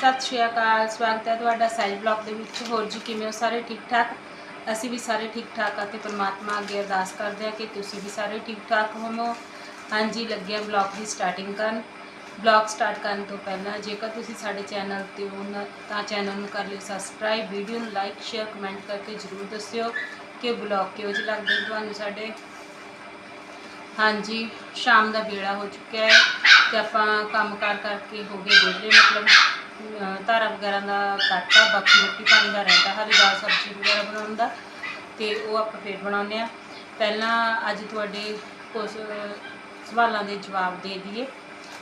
ਸਤਿ ਸ਼੍ਰੀ ਅਕਾਲ, ਸਵਾਗਤ ਹੈ ਤੁਹਾਡਾ ਸਾਈ ਬਲੌਗ ਦੇ ਵਿੱਚ। ਹੋਰ ਜੀ, ਕਿਵੇਂ ਹੋ ਸਾਰੇ? ਠੀਕ ਠਾਕ? ਅਸੀਂ ਵੀ ਸਾਰੇ ਠੀਕ ਠਾਕ ਆ ਤੇ ਪਰਮਾਤਮਾ ਅੱਗੇ ਅਰਦਾਸ ਕਰਦੇ ਆ ਕਿ ਤੁਸੀਂ ਵੀ ਸਾਰੇ ਠੀਕ ਠਾਕ ਹੋਵੋ। ਹਾਂਜੀ ਲੱਗਿਆ ਬਲੌਗ ਦੀ ਸਟਾਰਟਿੰਗ ਕਰਨ। ਬਲੌਗ ਸਟਾਰਟ ਕਰਨ ਤੋਂ ਪਹਿਲਾਂ ਜੇਕਰ ਤੁਸੀਂ ਸਾਡੇ ਚੈਨਲ ਤੇ ਹੋ ਨ- ਤਾਂ ਚੈਨਲ ਨੂੰ ਕਰ ਲਿਓ ਸਬਸਕ੍ਰਾਈਬ, ਵੀਡੀਓ ਨੂੰ ਲਾਈਕ, ਸ਼ੇਅਰ, ਕਮੈਂਟ ਕਰਕੇ ਜਰੂਰ ਦੱਸਿਓ ਕਿ ਬਲੌਗ ਕਿਹੋ ਜਿਹੇ ਲੱਗਦੇ ਨੇ ਤੁਹਾਨੂੰ ਸਾਡੇ। ਹਾਂਜੀ, ਸ਼ਾਮ ਦਾ ਵੇਲਾ ਹੋ ਚੁੱਕਿਆ ਹੈ ਤੇ ਆਪਾਂ ਕੰਮ ਕਾਰ ਕਰਕੇ ਹੋ ਗਏ ਵਿਹਲੇ, ਮਤਲਬ ਅਹ ਧਾਰਾ ਵਗੈਰਾ ਦਾ ਕਰਤਾ ਬਾਕੀ ਰੋਟੀ ਪਾਣੀ ਦਾ ਰਹਿੰਦਾ ਹਰੀ ਦਾਲ ਸਬਜ਼ੀ ਵਗੈਰਾ ਬਣਾਉਣ ਦਾ, ਤੇ ਉਹ ਆਪਾਂ ਫੇਰ ਬਣਾਉਂਦੇ ਆ ਪਹਿਲਾਂ ਅੱਜ ਤੁਹਾਡੇ ਕੁਝ ਸਵਾਲਾਂ ਦੇ ਜਵਾਬ ਦੇ ਦਈਏ।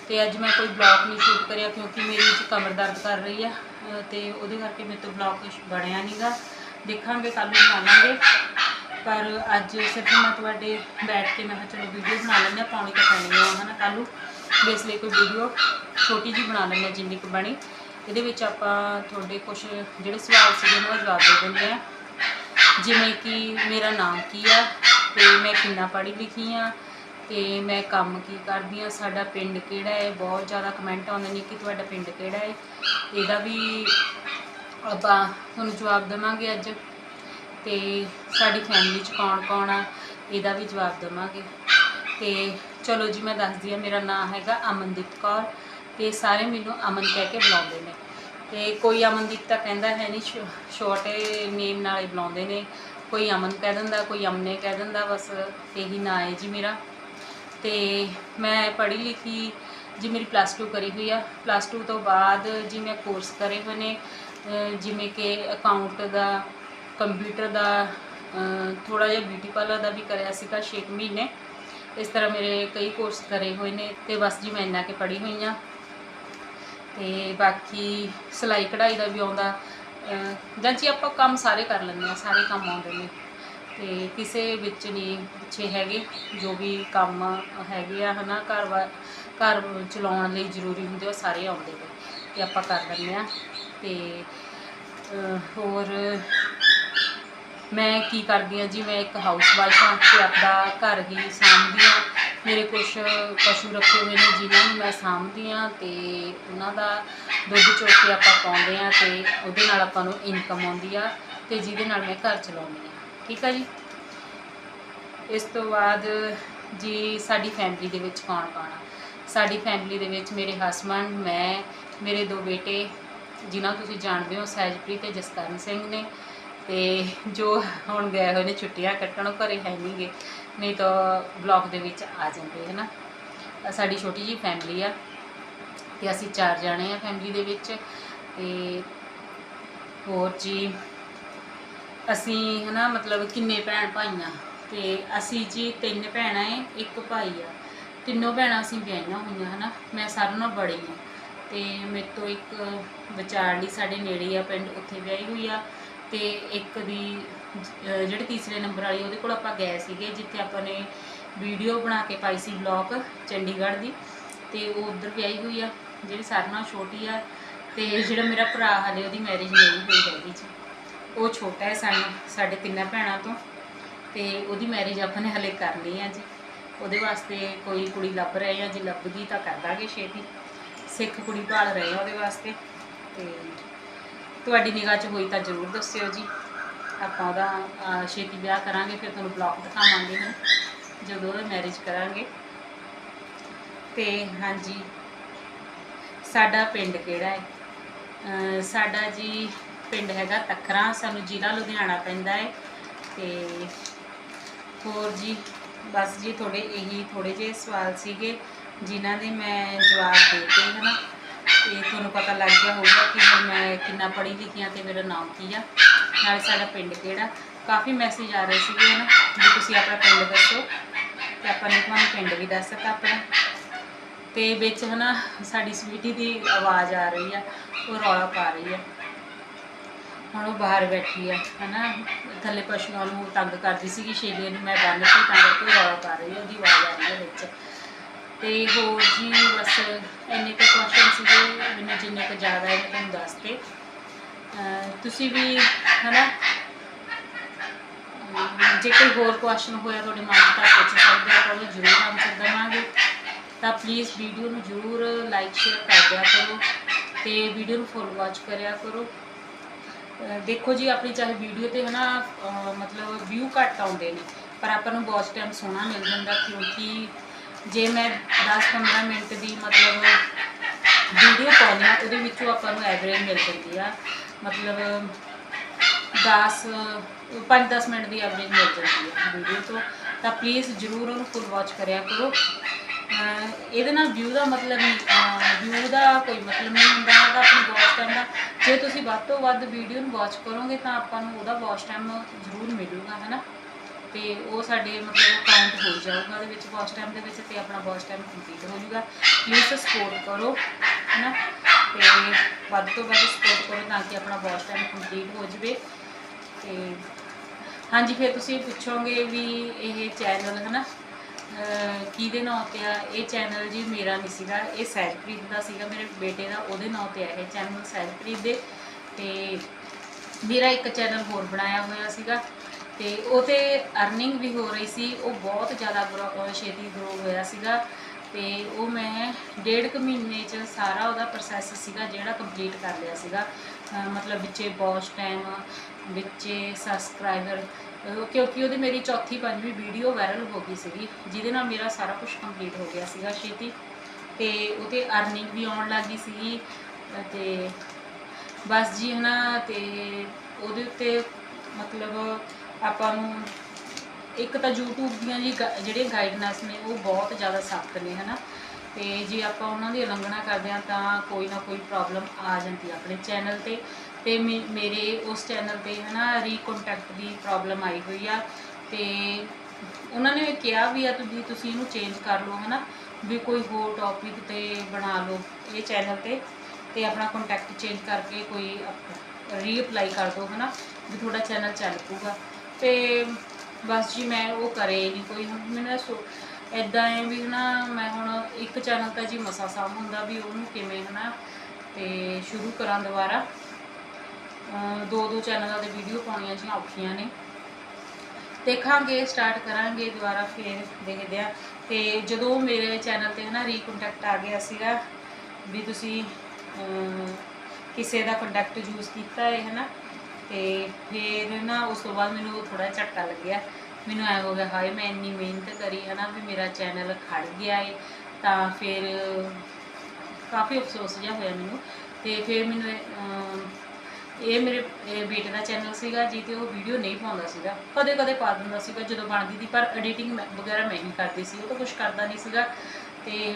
ਤੇ ਅੱਜ ਮੈਂ ਕੋਈ ਬਲੌਗ ਨਹੀਂ ਸ਼ੂਟ ਕਰਿਆ, ਕਿਉਂਕਿ ਮੇਰੀ ਵਿੱਚ ਕਮਰ ਦਰਦ ਕਰ ਰਹੀ ਆ, ਅਹ ਤੇ ਉਹਦੇ ਕਰਕੇ ਮੇਰੇ ਤੋਂ ਬਲੌਗ ਕੁਛ ਬਣਿਆ ਨਹੀਂਗਾ ਦੇਖਾਂਗੇ ਕੱਲ ਨੂੰ ਬਣਾ ਲਾਂਗੇ। ਪਰ ਅੱਜ ਸਿਰਫ ਮੈਂ ਤੁਹਾਡੇ ਬੈਠ ਕੇ ਮੈਂ ਕਿਹਾ ਚਲੋ ਵੀਡੀਓ ਬਣਾ ਲੈਂਦੇ ਹਾਂ ਪਾਉਣੀ ਤਾਂ ਪੈਣੀ ਆ, ਹਨਾ, ਕੱਲ੍ਹ ਨੂੰ। ਵੀ ਇਸ ਲਈ ਕੋਈ ਵੀਡੀਓ ਛੋਟੀ ਜੀ ਬਣਾ ਲੈਂਦੇ ਹਾਂ, ਜਿੰਨੀ ਕੁ ਬਣੀ। ਇਹਦੇ ਵਿੱਚ ਆਪਾਂ ਤੁਹਾਡੇ ਕੁਝ ਜਿਹੜੇ ਸਵਾਲ ਸੀਗੇ ਉਹਨਾਂ ਦਾ ਜਵਾਬ ਦੇ ਦਿੰਦੇ ਆ ਜਿਵੇਂ ਕਿ ਮੇਰਾ ਨਾਮ ਕੀ ਆ ਤੇ ਮੈਂ ਕਿੰਨਾ ਪੜ੍ਹੀ ਲਿਖੀ ਆ ਤੇ ਮੈਂ ਕੰਮ ਕੀ ਕਰਦੀ ਆ, ਸਾਡਾ ਪਿੰਡ ਕਿਹੜਾ ਹੈ? ਬਹੁਤ ਜ਼ਿਆਦਾ ਕਮੈਂਟ ਆਉਂਦੇ ਨੇ ਕਿ ਤੁਹਾਡਾ ਪਿੰਡ ਕਿਹੜਾ ਹੈ? ਇਹਦਾ ਵੀ ਆਪਾਂ ਤੁਹਾਨੂੰ ਜਵਾਬ ਦੇਵਾਂਗੇ ਅੱਜ। ਤੇ ਸਾਡੀ ਫੈਮਿਲੀ ਚ ਕੌਣ ਕੌਣ ਆ, ਇਹਦਾ ਵੀ ਜਵਾਬ ਦੇਵਾਂਗੇ। ਤੇ ਚਲੋ ਜੀ, ਮੈਂ ਦੱਸਦੀ ਆ ਮੇਰਾ ਨਾਮ ਹੈਗਾ ਅਮਨਦੀਪ ਕੌਰ। ਤੇ ਸਾਰੇ ਮੈਨੂੰ ਅਮਨ ਕਹਿ ਕੇ ਬੁਲਾਉਂਦੇ ਨੇ। ਤੇ ਕੋਈ ਅਮਨਦੀਪ ਤਾਂ ਕਹਿੰਦਾ ਹੈ ਨਹੀਂ ਛੋਟੇ ਨੇਮ ਨਾਲ ਹੀ ਬੁਲਾਉਂਦੇ ਨੇ। ਕੋਈ ਅਮਨ ਕਹਿ ਦਿੰਦਾ, ਕੋਈ ਅਮਨੇ ਕਹਿ ਦਿੰਦਾ, ਬਸ ਇਹੀ ਨਾਂ ਹੈ ਜੀ ਮੇਰਾ। ਤੇ ਮੈਂ ਪੜ੍ਹੀ ਲਿਖੀ ਜੀ ਮੇਰੀ ਪਲੱਸ 2 ਕਰੀ ਹੋਈ ਆ। ਪਲੱਸ 2 ਤੋਂ ਬਾਅਦ ਜੀ ਮੈਂ ਕੋਰਸ ਕਰੇ ਹੋਏ ਨੇ ਜਿਵੇਂ ਕਿ ਅਕਾਊਂਟ ਦਾ ਕੰਪਿਊਟਰ ਦਾ ਥੋੜਾ ਜਿਹਾ ਬਿਊਟੀ ਪਾਰਲਰ ਦਾ ਵੀ ਕਰਿਆ ਸੀਗਾ 6 ਮਹੀਨੇ। ਇਸ ਤਰ੍ਹਾਂ ਮੇਰੇ ਕਈ ਕੋਰਸ ਕਰੇ ਹੋਏ ਨੇ ਤੇ ਬਸ ਜੀ ਮੈਂ ਇੰਨਾ ਕਿ ਪੜ੍ਹੀ ਹੋਈ ਆ। ਤੇ ਬਾਕੀ ਸਿਲਾਈ ਕਢਾਈ ਦਾ ਵੀ ਆਉਂਦਾ। ਜਾਂ ਜੀ ਆਪਾਂ ਕੰਮ ਸਾਰੇ ਕਰ ਲੈਂਦੇ ਆ ਸਾਰੇ ਕੰਮ ਆਉਂਦੇ ਨੇ। ਤੇ ਕਿਸੇ ਵਿੱਚ ਨਹੀਂ ਪਿੱਛੇ ਹੈਗੇ, ਜੋ ਵੀ ਕੰਮ ਹੈਗੇ ਆ ਹਨਾ, ਘਰ ਵਾ, ਘਰ ਚਲਾਉਣ ਲਈ ਜ਼ਰੂਰੀ ਹੁੰਦੇ ਉਹ ਸਾਰੇ ਆਉਂਦੇ ਨੇ। ਤੇ ਆਪਾਂ ਕਰ ਲੈਂਦੇ ਆ ਤੇ ਹੋਰ ਮੈਂ ਕੀ ਕਰਦੀ ਆ ਜੀ, ਮੈਂ ਇੱਕ ਹਾਊਸ ਵਾਈਫ ਹਾਂ ਤੇ ਆਪਦਾ ਘਰ ਹੀ ਸਾਂਭਦੀ ਹਾਂ। ਮੇਰੇ ਕੁਝ ਪਸ਼ੂ ਰੱਖੇ ਹੋਏ ਨੇ ਜਿਨ੍ਹਾਂ ਨੂੰ ਮੈਂ ਸਾਂਭਦੀ ਹਾਂ ਅਤੇ ਉਹਨਾਂ ਦਾ ਦੁੱਧ ਚੋ ਕੇ ਆਪਾਂ ਪਾਉਂਦੇ ਹਾਂ ਅਤੇ ਉਹਦੇ ਨਾਲ ਆਪਾਂ ਨੂੰ ਇਨਕਮ ਆਉਂਦੀ ਆ ਅਤੇ ਜਿਹਦੇ ਨਾਲ ਮੈਂ ਘਰ ਚਲਾਉਂਦੀ ਹਾਂ। ਠੀਕ ਆ ਜੀ? ਇਸ ਤੋਂ ਬਾਅਦ ਜੀ ਸਾਡੀ ਫੈਮਿਲੀ ਦੇ ਵਿੱਚ ਕੌਣ ਕੌਣ ਆ? ਸਾਡੀ ਫੈਮਿਲੀ ਦੇ ਵਿੱਚ ਮੇਰੇ ਹਸਬੰਡ ਮੈਂ, ਮੇਰੇ ਦੋ ਬੇਟੇ, ਜਿਨ੍ਹਾਂ ਤੁਸੀਂ ਜਾਣਦੇ ਹੋ, ਸਹਿਜਪ੍ਰੀਤ ਤੇ ਜਸਕਰਨ ਸਿੰਘ ਨੇ। ਤੇ ਜੋ ਹੁਣ ਗਏ ਹੋਏ ਨੇ ਛੁੱਟੀਆਂ ਕੱਟਣ, ਉਹ ਘਰੇ ਹੈ ਨਹੀਂਗੇ ਨਹੀਂ ਤਾਂ ਬਲੌਗ ਦੇ ਵਿੱਚ ਆ ਜਾਂਦੇ ਹੈ ਨਾ ਸਾਡੀ ਛੋਟੀ ਜੀ ਫੈਮਿਲੀ ਆ ਤੇ ਅਸੀਂ ਚਾਰ ਜਾਣੇ ਆ ਫੈਮਿਲੀ ਦੇ ਵਿੱਚ ਤੇ ਹੋਰ ਜੀ, ਅਸੀਂ ਹੈ ਨਾ ਮਤਲਬ ਕਿੰਨੇ ਭੈਣ ਭਾਈ ਭਾਈਆਂ ਤੇ ਅਸੀਂ ਜੀ ਤਿੰਨ ਭੈਣਾਂ ਏ, ਇੱਕ ਭਾਈ ਆ। ਤਿੰਨੋਂ ਭੈਣਾਂ ਅਸੀਂ ਵਿਆਹੀਆਂ ਹੋਈਆਂ, ਹਨਾ? ਮੈਂ ਸਾਰਿਆਂ ਨਾਲ ਬੜੀ ਆ ਤੇ ਮੇਰੇ ਤੋਂ ਇੱਕ ਵਿਚਾਰਲੀ ਸਾਡੇ ਨੇੜੇ ਆ ਪਿੰਡ, ਉੱਥੇ ਵਿਆਹੀ ਹੋਈ ਆ। ਤੇ ਇੱਕ ਦੀ, ਅਹ, ਜਿਹੜੀ ਤੀਸਰੇ ਨੰਬਰ ਵਾਲੀ, ਉਹਦੇ ਕੋਲ ਆਪਾਂ ਗਏ ਸੀਗੇ, ਜਿੱਥੇ ਆਪਾਂ ਨੇ ਵੀਡੀਓ ਬਣਾ ਕੇ ਪਾਈ ਸੀ ਬਲੌਗ ਚੰਡੀਗੜ੍ਹ ਦੀ। ਤੇ ਉਹ ਉਧਰ ਵਿਆਹੀ ਹੋਈ ਆ, ਜਿਹੜੀ ਸਾਰਿਆਂ ਨਾਲੋਂ ਛੋਟੀ ਆ, ਤੇ ਜਿਹੜਾ ਮੇਰਾ ਭਰਾ ਹਲੇ ਉਹਦੀ ਮੈਰਿਜ ਨਹੀਂ ਹੋਈ ਹੈਗੀ ਜੀ। ਉਹ ਛੋਟਾ ਹੈ ਸਾਨੂੰ, ਸਾਡੇ ਤਿੰਨਾਂ ਭੈਣਾਂ ਤੋਂ, ਤੇ ਉਹਦੀ ਮੈਰਿਜ ਆਪਾਂ ਨੇ ਹਲੇ ਕਰਨੀ ਆ ਜੀ। ਉਹਦੇ ਵਾਸਤੇ ਕੋਈ ਕੁੜੀ ਲੱਭ ਰਹੇ ਆ, ਜੇ ਲੱਭ ਗਈ ਤਾਂ ਕਰ ਦਾਂਗੇ ਛੇਤੀ। ਸਿੱਖ ਕੁੜੀ ਭਾਲ ਰਹੇ ਆ ਉਹਦੇ ਵਾਸਤੇ, ਤੇ ਤੁਹਾਡੀ ਨਿਗਾਹ 'ਚ ਹੋਈ ਤਾਂ ਜ਼ਰੂਰ ਦੱਸਿਓ ਜੀ। ਆਪਾਂ ਉਹਦਾ ਅਹ, ਛੇਤੀ ਵਿਆਹ ਕਰਾਂਗੇ ਫਿਰ ਤੁਹਾਨੂੰ ਬਲੌਗ ਦਿਖਾਵਾਂਗੇ ਹੁਣ ਜਦੋਂ ਉਹਦਾ ਮੈਰਿਜ ਕਰਾਂਗੇ। ਤੇ ਹਾਂਜੀ ਸਾਡਾ ਪਿੰਡ ਕਿਹੜਾ ਹੈ? ਅਹ, ਸਾਡਾ ਜੀ ਪਿੰਡ ਹੈਗਾ ਤਖਰਾ ਸਾਨੂੰ ਜ਼ਿਲ੍ਹਾ ਲੁਧਿਆਣਾ ਪੈਂਦਾ ਹੈ। ਤੇ ਹੋਰ ਜੀ ਬਸ ਜੀ ਤੁਹਾਡੇ ਇਹੀ ਥੋੜੇ ਜਿਹੇ ਸਵਾਲ ਸੀਗੇ ਜਿਨ੍ਹਾਂ ਦੇ ਮੈਂ ਜਵਾਬ ਦੇ ਦਿੱਤੇ ਹਨਾ? ਤੇ ਤੁਹਾਨੂੰ ਪਤਾ ਲੱਗ ਗਿਆ ਹੋਊਗਾ ਕਿ ਮੈਂ ਕਿੰਨਾ ਪੜ੍ਹੀ ਲਿਖੀ ਹਾਂ ਤੇ ਮੇਰਾ ਨਾਮ ਕੀ ਆ। ਨਾਲੇ ਸਾਡਾ ਪਿੰਡ ਕਿਹੜਾ? ਕਾਫੀ ਮੈਸੇਜ ਆ ਰਹੇ ਸੀਗੇ ਨਾ ਵੀ ਤੁਸੀਂ ਆਪਣਾ ਪਿੰਡ ਦੱਸੋ ਤੇ ਆਪਾਂ ਨੇ ਤੁਹਾਨੂੰ ਪਿੰਡ ਵੀ ਦੱਸ ਦਿੱਤਾ ਆਪਣਾ। ਤੇ ਵਿੱਚ, ਹਨਾ, ਸਾਡੀ ਸਵੀਟੀ ਦੀ ਆਵਾਜ਼ ਆ ਰਹੀ ਆ, ਉਹ ਰੌਲਾ ਪਾ ਰਹੀ ਆ। ਹੁਣ ਉਹ ਬਾਹਰ ਬੈਠੀ ਆ, ਹਨਾ? ਥੱਲੇ ਪਸ਼ੂਆਂ ਨੂੰ ਤੰਗ ਕਰਦੀ ਸੀਗੀ ਸ਼ੇਲੀਆਂ ਨੂੰ ਮੈਂ ਬੰਨ ਕੇ ਤਾਂ ਕਰਕੇ ਰੌਲਾ ਪਾ ਰਹੀ ਆ, ਉਹਦੀ ਆਵਾਜ਼ ਆ ਰਹੀ ਆ ਵਿੱਚ। ਤੇ ਹੋਰ ਜੀ ਬਸ ਇੰਨੇ ਕੁ ਕੁਐਸਚਨ ਸੀਗੇ, ਮੈਨੂੰ ਜਿੰਨੇ ਕੁ ਜ਼ਿਆਦਾ ਹੈ ਮੈਂ ਤੁਹਾਨੂੰ ਦੱਸਤੇ ਤੁਸੀਂ ਵੀ, ਹਨਾ? ਅਮ ਜੇ ਕੋਈ ਹੋਰ ਕੁਐਸਚਨ ਹੋਇਆ ਤੁਹਾਡੇ ਮਨ 'ਚ ਤਾਂ ਪੁੱਛ ਸਕਦੇ ਹੋ ਤਾਂ ਜ਼ਰੂਰ ਆਨਸਰ ਦੇਵਾਂਗੇ। ਤਾਂ ਪਲੀਜ਼ ਵੀਡੀਓ ਨੂੰ ਜ਼ਰੂਰ ਲਾਈਕ ਸ਼ੇਅਰ ਕਰ ਦਿਆ ਕਰੋ ਤੇ ਵੀਡੀਓ ਨੂੰ ਫੁੱਲ ਵਾਚ ਕਰਿਆ ਕਰੋ। ਦੇਖੋ ਜੀ, ਆਪਣੀ ਚਾਹੇ ਵੀਡੀਓ ਤੇ ਹਨਾ, ਅਹ ਮਤਲਬ ਵਿਊ ਘੱਟ ਆਉਂਦੇ ਨੇ, ਪਰ ਆਪਾਂ ਨੂੰ ਬਹੁਤ ਟਾਈਮ ਸੋਹਣਾ ਮਿਲ ਜਾਂਦਾ, ਕਿਉਂਕਿ ਜੇ ਮੈਂ 10-15 ਮਿੰਟ ਦੀ ਮਤਲਬ ਵੀਡੀਓ ਪਾਉਂਦੀ ਹਾਂ, ਉਹਦੇ ਵਿੱਚੋਂ ਆਪਾਂ ਨੂੰ ਐਵਰੇਜ ਮਿਲ ਜਾਂਦੀ ਆ। ਮਤਲਬ 10 5-10 ਮਿੰਟ ਦੀ ਐਵਰੇਜ ਮਿਲ ਜਾਂਦੀ ਹੈ ਵੀਡੀਓ ਤੋਂ। ਤਾਂ ਪਲੀਜ਼ ਜਰੂਰ ਉਹਨੂੰ ਫੁੱਲ ਵਾਚ ਕਰਿਆ ਕਰੋ। ਇਹਦੇ ਨਾਲ ਵਿਊ ਦਾ ਮਤਲਬ ਵਿਊ ਦਾ ਕੋਈ ਮਤਲਬ ਨਹੀਂ ਹੁੰਦਾ ਹੈਗਾ ਆਪਣੀ ਵਾਚ ਟਾਈਮ ਦਾ। ਜੇ ਤੁਸੀਂ ਵੱਧ ਤੋਂ ਵੱਧ ਵੀਡੀਓ ਨੂੰ ਵਾਚ ਕਰੋਗੇ ਤਾਂ ਆਪਾਂ ਨੂੰ ਉਹਦਾ ਵਾਚ ਟਾਈਮ ਜ਼ਰੂਰ ਮਿਲੂਗਾ, ਹੈਨਾ? ਤੇ ਉਹ ਸਾਡੇ ਮਤਲਬ ਕਾਊਂਟ ਹੋ ਜਾਊਗਾ, ਉਹਦੇ ਵਿੱਚ ਵਾਚ ਟਾਈਮ ਦੇ ਵਿੱਚ ਤੇ ਆਪਣਾ ਵਾਚ ਟਾਈਮ ਕੰਪਲੀਟ ਹੋ ਜਾਊਗਾ। ਪਲੀਜ਼ ਸਪੋਰਟ ਕਰੋ, ਹੈਨਾ? ਤੇ ਵੱਧ ਤੋਂ ਵੱਧ ਸਪੋਰਟ ਕਰੋ ਤਾਂ ਕਿ ਆਪਣਾ ਵਾਚ ਟਾਈਮ ਕੰਪਲੀਟ ਹੋ ਜਾਵੇ। ਤੇ ਹਾਂਜੀ, ਫਿਰ ਤੁਸੀਂ ਪੁੱਛੋਗੇ ਵੀ ਇਹ ਚੈਨਲ ਹਨਾ? ਅਹ ਕਿਹਦੇ ਨਾਂ ਤੇ ਆ? ਇਹ ਚੈਨਲ ਜੀ ਮੇਰਾ ਨਹੀਂ ਸੀਗਾ, ਇਹ ਸਹਿਜਪ੍ਰੀਤ ਦਾ ਸੀਗਾ, ਮੇਰੇ ਬੇਟੇ ਦਾ, ਉਹਦੇ ਨਾਂ ਤੇ ਆ ਇਹ ਚੈਨਲ ਸਹਿਜਪ੍ਰੀਤ ਦੇ। ਤੇ ਮੇਰਾ ਇੱਕ ਚੈਨਲ ਹੋਰ ਬਣਾਇਆ ਹੋਇਆ ਸੀਗਾ। ਤੇ ਉਹ ਤੇ ਅਰਨਿੰਗ ਵੀ ਹੋ ਰਹੀ ਸੀ, ਉਹ ਬਹੁਤ ਜ਼ਿਆਦਾ ਗਰੋ- ਛੇਤੀ ਗਰੋ ਹੋਇਆ ਸੀਗਾ ਤੇ ਉਹ ਮੈਂ ਡੇਢ ਕੁ ਮਹੀਨੇ ਚ ਸਾਰਾ ਉਹਦਾ ਪ੍ਰੋਸੈਸ ਸੀਗਾ ਜਿਹੜਾ ਕੰਪਲੀਟ ਕਰ ਲਿਆ ਸੀਗਾ। ਅਹ ਮਤਲਬ ਵਿੱਚੇ ਵਾਚ ਟਾਈਮ ਵਿੱਚੇ ਸਬਸਕ੍ਰਾਈਬਰ ਕਿਉਂਕਿ ਉਹਦੀ ਮੇਰੀ ਚੌਥੀ ਪੰਜਵੀਂ ਵੀਡੀਓ ਵਾਇਰਲ ਹੋ ਗਈ ਸੀਗੀ, ਜਿਹਦੇ ਨਾਲ ਮੇਰਾ ਸਾਰਾ ਕੁਝ ਕੰਪਲੀਟ ਹੋ ਗਿਆ ਸੀਗਾ ਛੇਤੀ। ਤੇ ਉਹਤੇ ਅਰਨਿੰਗ ਵੀ ਆਉਣ ਲੱਗ ਗਈ ਸੀਗੀ ਤੇ ਬਸ ਜੀ ਹਨਾ, ਤੇ ਉਹਦੇ ਉੱਤੇ ਮਤਲਬ ਆਪਾਂ ਨੂੰ ਇੱਕ ਤਾਂ YouTube ਦੀਆਂ ਜੀ ਗਾ- ਜਿਹੜੀਆਂ ਗਾਈਡਨੈਸ ਨੇ, ਉਹ ਬਹੁਤ ਜ਼ਿਆਦਾ ਸਖਤ ਨੇ, ਹਨਾ? ਤੇ ਜੇ ਆਪਾਂ ਉਹਨਾਂ ਦੀ ਉਲੰਘਣਾ ਕਰਦੇ ਹਾਂ, ਤਾਂ ਕੋਈ ਨਾ ਕੋਈ ਪ੍ਰੋਬਲਮ ਆ ਜਾਂਦੀ ਆ ਆਪਣੇ ਚੈਨਲ ਤੇ। ਤੇ ਮੇ- ਮੇਰੇ ਉਸ ਚੈਨਲ ਤੇ, ਹਨਾ ਰੀਕੰਟੈਕਟ ਦੀ ਪ੍ਰੋਬਲਮ ਆਈ ਹੋਈ ਆ। ਤੇ ਉਹਨਾਂ ਨੇ ਕਿਹਾ ਵੀ ਆ, ਤੁਸੀਂ ਤੁਸੀਂ ਇਹਨੂੰ ਚੇਂਜ ਕਰ ਲਓ, ਹਨਾ? ਵੀ ਕੋਈ ਹੋਰ ਟੌਪਿਕ ਤੇ ਬਣਾ ਲਓ ਇਹ ਚੈਨਲ ਤੇ। ਤੇ ਆਪਣਾ ਕੰਟੈਕਟ ਚੇਂਜ ਕਰਕੇ ਕੋਈ ਰੀਅਪਲਾਈ ਕਰ ਦਿਓ ਹਨਾ? ਵੀ ਤੁਹਾਡਾ ਚੈਨਲ ਚੱਲ ਪੂਗਾ ਤੇ ਬਸ ਜੀ ਮੈਂ ਉਹ ਕਰੇ ਨਹੀਂ ਕੋਈ। ਹੁਣ ਮੈਨੂੰ ਇਹ ਸੋ ਇਦਾਂ ਹੈ ਵੀ ਹਨਾ, ਮੈਂ ਹੁਣ ਇੱਕ ਚੈਨਲ ਤਾਂ ਜੀ ਮਸਾ ਸਾਮ ਹੁੰਦਾ ਵੀ ਉਹਨੂੰ ਕਿਵੇਂ ਹਨਾ, ਤੇ ਸ਼ੁਰੂ ਕਰਾਂ ਦੁਬਾਰਾ। ਦੋ ਦੋ ਚੈਨਲਾਂ ਦੇ ਵੀਡੀਓ ਪਾਉਣੀਆਂ ਜੀ ਔਖੀਆਂ ਨੇ। ਦੇਖਾਂਗੇ, ਸਟਾਰਟ ਕਰਾਂਗੇ ਦੁਬਾਰਾ ਫੇਰ ਦੇਖਦੇ ਆ। ਤੇ ਜਦੋਂ ਮੇਰੇ ਚੈਨਲ ਤੇ ਹਨਾ ਰੀਕੰਟੈਕਟ ਆ ਗਿਆ ਸੀਗਾ, ਵੀ ਤੁਸੀਂ ਕਿਸੇ ਦਾ ਕੰਟੈਕਟ ਯੂਜ਼ ਕੀਤਾ ਹੈ ਹਨਾ ਤੇ ਫਿਰ ਨਾ ਉਸ ਤੋਂ ਬਾਅਦ ਮੈਨੂੰ ਥੋੜਾ ਝਟਕਾ ਲੱਗਿਆ। ਮੈਨੂੰ ਐ ਹੋ ਗਿਆ ਹਾਏ ਮੈਂ ਇੰਨੀ ਮਿਹਨਤ ਕਰੀ ਹੈ ਨਾ ਵੀ ਮੇਰਾ ਚੈਨਲ ਖੜ ਗਿਆ ਏ। ਤਾਂ ਫਿਰ ਕਾਫੀ ਅਫਸੋਸ ਜਿਹਾ ਹੋਇਆ ਮੈਨੂੰ। ਤੇ ਫਿਰ ਮੈਨੂੰ ਇਹ, ਮੇਰੇ ਬੇਟੇ ਦਾ ਚੈਨਲ ਸੀਗਾ ਜਿਹਤੇ ਉਹ ਵੀਡੀਓ ਨਹੀਂ ਪਾਉਂਦਾ ਸੀਗਾ। ਕਦੇ ਕਦੇ ਪਾ ਦਿੰਦਾ ਸੀਗਾ ਜਦੋਂ ਬਣਦੀ ਸੀ ਪਰ ਐਡੀਟਿੰਗ ਵਗੈਰਾ ਮੈਂ ਹੀ ਕਰਦੀ ਸੀ। ਉਹ ਤਾਂ ਕੁਝ ਕਰਦਾ ਨਹੀਂ ਸੀਗਾ। ਤੇ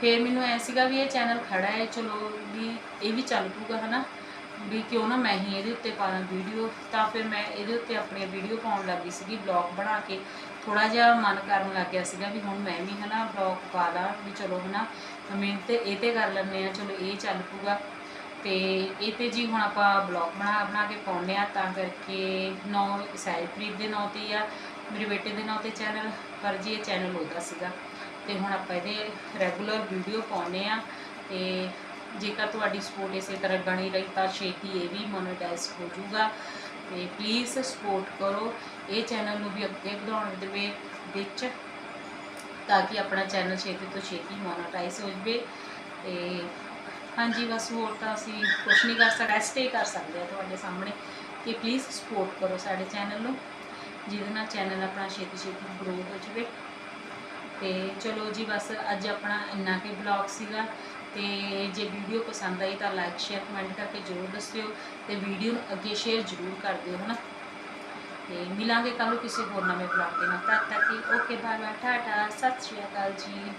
ਫਿਰ ਮੈਨੂੰ ਐ ਸੀਗਾ ਵੀ ਇਹ ਚੈਨਲ ਖੜਾ ਹੈ ਚਲੋ ਵੀ ਇਹ ਵੀ ਚੱਲ ਪੂਗਾ ਹਨਾ। ਵੀ ਕਿਉਂ ਨਾ ਮੈਂ ਹੀ ਇਹਦੇ ਉੱਤੇ ਪਾਣਾ ਵੀਡੀਓ ਤਾਂ ਫਿਰ ਮੈਂ ਇਹਦੇ ਉੱਤੇ ਆਪਣੀ ਵੀਡੀਓ ਪਾਉਣ ਲੱਗੀ ਸੀਗੀ ਬਲੌਗ ਬਣਾ ਕੇ। ਥੋੜਾ ਜਿਹਾ ਮਨ ਕਰਨ ਲੱਗ ਗਿਆ ਸੀਗਾ ਵੀ ਹੁਣ ਮੈਂ ਵੀ ਹਨਾ ਬਲੌਗ ਪਾ ਲਾਂ, ਵੀ ਚਲੋ ਹਨਾ ਮਿਹਨਤ ਇਹ ਤੇ ਕਰ ਲੈਂਦੇ ਆ ਚਲੋ ਇਹ ਚੱਲ ਪੂਗਾ ਤੇ ਇਹ ਤੇ ਜੀ ਹੁਣ ਆਪਾਂ ਬਲੌਗ ਬਣਾ ਬਣਾ ਕੇ ਪਾਉਂਦੇ ਆ ਤਾਂ ਕਰਕੇ ਨੌ ਸੈਲਪ੍ਰੀਤ ਦੇ ਨਾਂ ਤੇ ਹੀ ਆ, ਮੇਰੇ ਬੇਟੇ ਦੇ ਨਾਂ ਤੇ ਚੈਨਲ ਪਰ ਜੀ ਇਹ ਚੈਨਲ ਉਹਦਾ ਸੀਗਾ। ਤੇ ਹੁਣ ਆਪਾਂ ਇਹਦੇ ਰੈਗੂਲਰ ਵੀਡੀਓ ਪਾਉਂਦੇ ਆ ਤੇ ਜੇਕਰ ਤੁਹਾਡੀ ਸਪੋਰਟ ਇਸੇ ਤਰ੍ਹਾਂ ਬਣੀ ਰਹੀ ਤਾਂ ਛੇਤੀ ਇਹ ਵੀ ਮੋਨੇਟਾਈਜ਼ ਹੋ ਜਾਊਗਾ। ਤੇ ਪਲੀਜ਼ ਸਪੋਰਟ ਕਰੋ। ਇਹ ਚੈਨਲ ਨੂੰ ਵੀ ਅੱਗੇ ਵਧਾਉਣ ਦੇ ਵਿੱਚ ਤਾਂ ਕਿ ਆਪਣਾ ਚੈਨਲ ਛੇਤੀ ਤੋਂ ਛੇਤੀ ਮੋਨੇਟਾਈਜ਼ ਹੋ ਜਾਵੇ। ਤੇ ਹਾਂਜੀ, ਬਸ ਹੋਰ ਤਾਂ ਅਸੀਂ ਕੁਝ ਨਹੀਂ ਕਰ ਸਕਦੇ ਸਟੇ ਕਰ ਸਕਦੇ ਆ ਤੁਹਾਡੇ ਸਾਹਮਣੇ। ਕਿ ਪਲੀਜ਼ ਸਪੋਰਟ ਕਰੋ ਸਾਡੇ ਚੈਨਲ ਨੂੰ, ਜਿਹਦੇ ਨਾਲ ਚੈਨਲ ਆਪਣਾ ਛੇਤੀ ਛੇਤੀ ਗਰੋ ਹੋ ਜਾਵੇ। ਤੇ ਚਲੋ ਜੀ ਬਸ ਅੱਜ ਆਪਣਾ ਇੰਨਾ ਕੇ ਬਲੌਗ ਸੀਗਾ ਤੇ ਜੇ ਵੀਡੀਓ ਪਸੰਦ ਆਈ ਤਾਂ ਲਾਈਕ ਸ਼ੇਅਰ ਕਮੈਂਟ ਕਰਕੇ ਜ਼ਰੂਰ ਦੱਸਿਓ ਤੇ ਵੀਡੀਓ ਨੂੰ ਅੱਗੇ ਸ਼ੇਅਰ ਜ਼ਰੂਰ ਕਰ ਦਿਓ, ਹਨਾ? ਤੇ ਮਿਲਾਂਗੇ ਕੱਲ੍ਹ ਨੂੰ ਕਿਸੇ ਹੋਰ ਨਵੇਂ ਬਲੌਗ ਦੇ ਨਾਲ। ਤਦ ਤੱਕ ਓਕੇ ਬਾਏ ਬਾਏ ਟਾਟਾ, ਸਤਿ ਸ਼੍ਰੀ ਅਕਾਲ ਜੀ।